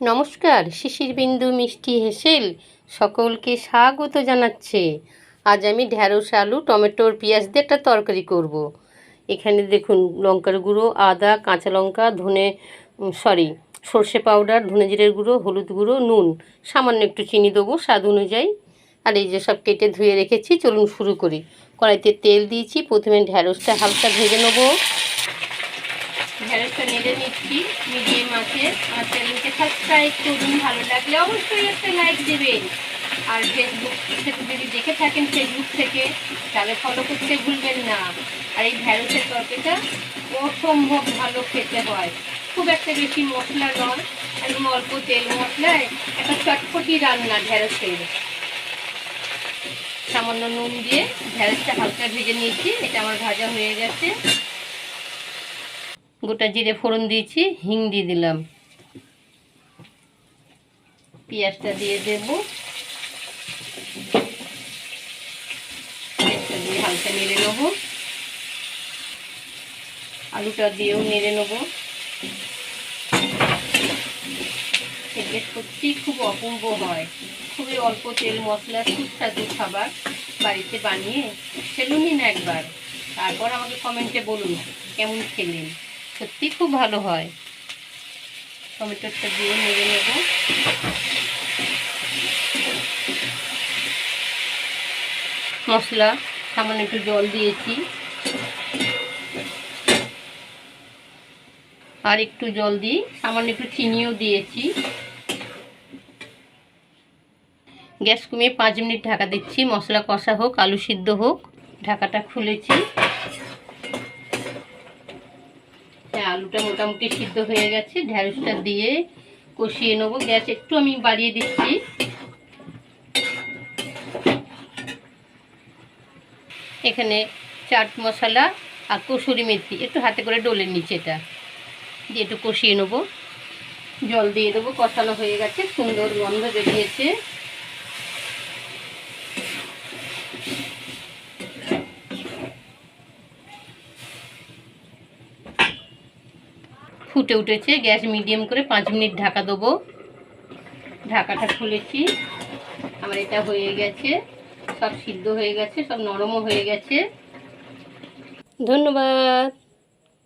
নমস্কার শিশির বিন্দু মিষ্টি হেসেল সকলকে স্বাগত জানাচ্ছে। আজ আমি ঢ্যাঁড়স, আলু, টমেটোর পেঁয়াজ দিয়ে একটা তরকারি করব। এখানে দেখুন, লঙ্কার গুঁড়ো, আদা, কাঁচা লঙ্কা, ধনে সরি সর্ষে পাউডার, ধনে জিরের গুঁড়ো, হলুদ গুঁড়ো, নুন, সামান্য একটু চিনি দেবো স্বাদ অনুযায়ী। আর এই যে সব কেটে ধুয়ে রেখেছি, চলুন শুরু করি। কড়াইতে তেল দিয়েছি, প্রথমে ঢ্যাঁড়সটা হালকা ভেজে নেব। ঢেঁড়সটা নেড়ে নিচ্ছি মিডিয়াম আছে। আর চ্যানেলকে সাবস্ক্রাইব করুন, ভালো লাগলে অবশ্যই একটা লাইক দেবেন। আর ফেসবুক থেকে যদি দেখে থাকেন ফেসবুক থেকে, তাহলে ফলো করতে ভুলবেন না। আর এই ঢ্যাঁড়সের তরকারিটা অসম্ভব ভালো খেতে হয়। খুব একটা বেশি মশলা নয়, একদম অল্প তেল মশলায় একটা চটপটি রান্না ঢ্যাঁড়সের। সামান্য নুন দিয়ে ঢ্যাঁড়সটা হালকা ভেজে নিয়েছি, এটা আমার ভাজা হয়ে গেছে। গোটা জিরে ফোড়ন দিয়েছি, হিং দিয়ে দিলাম। পেঁয়াজটা দিয়ে দেব। পেঁয়াজটা দিয়ে হালকা নেড়ে নেব। আলুটা দিয়েও নেড়ে নেব। খেতে সত্যি খুব অপূর্ব হয়। খুবই অল্প তেল মশলা সুস্বাদু খাবার বাড়িতে বানিয়ে খেলুনই না একবার। তারপর আমাকে কমেন্টে বলুন, কেমন খেলেন? সত্যি খুব ভালো হয়। টমেটোটা দিয়ে নেড়ে নেব। মশলা, সামান্য একটু জল দিয়েছি। আর একটু জল দিই, সামান্য একটু চিনিও দিয়েছি। গ্যাস কমিয়ে পাঁচ মিনিট ঢাকা দিচ্ছি। মশলা কষা হোক, আলু সিদ্ধ হোক, ঢাকাটা খুলেছি। আলুটা মোটামুটি সিদ্ধ হয়ে গেছে। ঢ্যাঁড়সটা দিয়ে কষিয়ে নেব। গ্যাস একটু আমি বাড়িয়ে দিচ্ছি। এখানে চাট মশলা আর কসুরি মেথি। একটু হাতে করে ডোলে নিচে এটা। দিয়ে একটু কষিয়ে নেব। জল দিয়ে দেবো। কষানো হয়ে গেছে। সুন্দর গন্ধ বেরিয়েছে। ফুটে উঠেছে। গ্যাস মিডিয়াম করে পাঁচ মিনিট ঢাকা দেবো। ঢাকাটা খুলেছি। আমার এটা হয়ে গেছে। সব সিদ্ধ হয়ে গেছে, সব নরমও হয়ে গেছে। ধন্যবাদ।